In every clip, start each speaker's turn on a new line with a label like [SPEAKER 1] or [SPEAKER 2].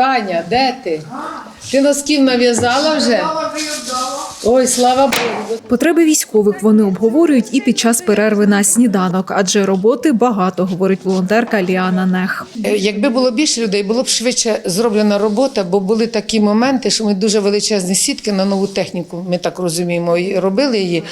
[SPEAKER 1] Таня, де ти? Ти носків нав'язала вже? Ой, слава Богу.
[SPEAKER 2] Потреби військових вони обговорюють і під час перерви на сніданок, адже роботи багато, говорить волонтерка Ліана Нех.
[SPEAKER 1] Е, Якби було більше людей, було б швидше зроблена робота, бо були такі моменти, що ми дуже величезні сітки на нову техніку, ми так розуміємо, і робили її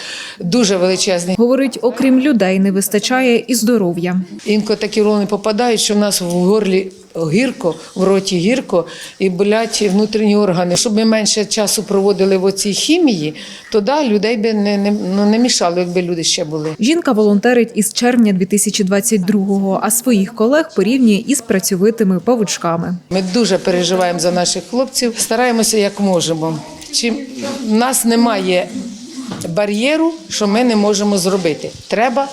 [SPEAKER 1] дуже величезні.
[SPEAKER 2] Говорить, окрім людей, не вистачає і здоров'я.
[SPEAKER 1] Інколи такі ролони попадають, що в нас в горлі гірко, в роті гірко і болять внутрішні органи. Щоб ми менше часу проводили в оцій хімії, то да, людей би не, не, ну, не мішало, якби люди ще були.
[SPEAKER 2] Жінка волонтерить із червня 2022-го, а своїх колег порівнює із працьовитими павучками.
[SPEAKER 1] Ми дуже переживаємо за наших хлопців, стараємося як можемо. Чим в нас немає бар'єру, що ми не можемо зробити. Треба,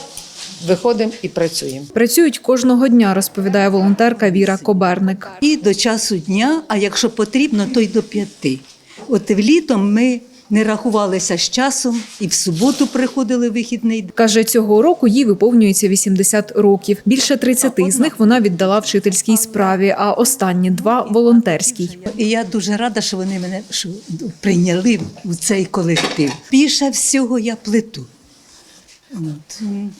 [SPEAKER 1] виходимо і працюємо.
[SPEAKER 2] Працюють кожного дня, розповідає волонтерка Віра Коберник.
[SPEAKER 3] І до часу дня, а якщо потрібно, то й до п'яти. От літом ми не рахувалися з часом і в суботу приходили вихідний.
[SPEAKER 2] Каже, цього року їй виповнюється 80 років. Більше 30 з них вона віддала вчительській справі, а останні два волонтерській.
[SPEAKER 3] І я дуже рада, що вони мене прийняли у цей колектив. Більше всього я плету. От. Мгм.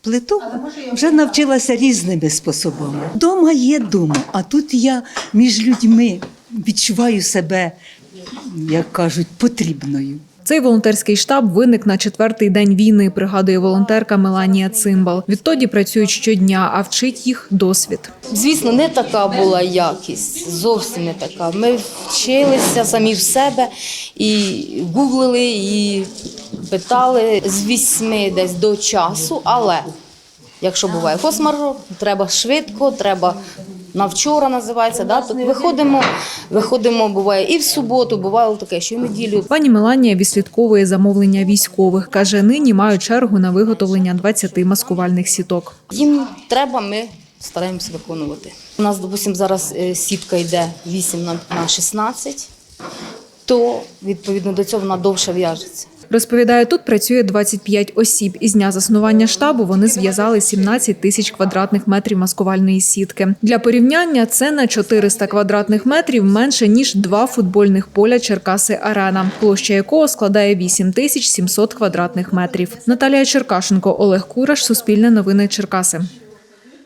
[SPEAKER 3] Плету вже навчилася різними способами. Дома є дома, а тут я між людьми відчуваю себе, як кажуть, потрібною.
[SPEAKER 2] Цей волонтерський штаб виник на четвертий день війни, пригадує волонтерка Меланія Цимбал. Відтоді працюють щодня, а вчить їх досвід.
[SPEAKER 4] Звісно, не така була якість, зовсім не така. Ми вчилися самі в себе і гуглили, і питали з вісьми десь до часу, але якщо буває фосмаржор, треба швидко, треба на вчора називається. Да? То виходимо, виходимо, буває і в суботу, бувало таке, що і неділю.
[SPEAKER 2] Пані Меланія відслідковує замовлення військових. каже, нині мають чергу на виготовлення 20 маскувальних сіток.
[SPEAKER 4] Їм треба, ми стараємося виконувати. У нас, допустимо, зараз е, сітка йде 8 на на 16, то відповідно до цього вона довше в'яжеться.
[SPEAKER 2] Розповідає, тут працює 25 осіб. Із дня заснування штабу вони зв'язали 17 тисяч квадратних метрів маскувальної сітки. Для порівняння це на 400 квадратних метрів менше ніж два футбольних поля Черкаси Арена, площа якого складає 8 тисяч 700 квадратних метрів. Наталія Черкашенко, Олег Кураш, Суспільне новини Черкаси.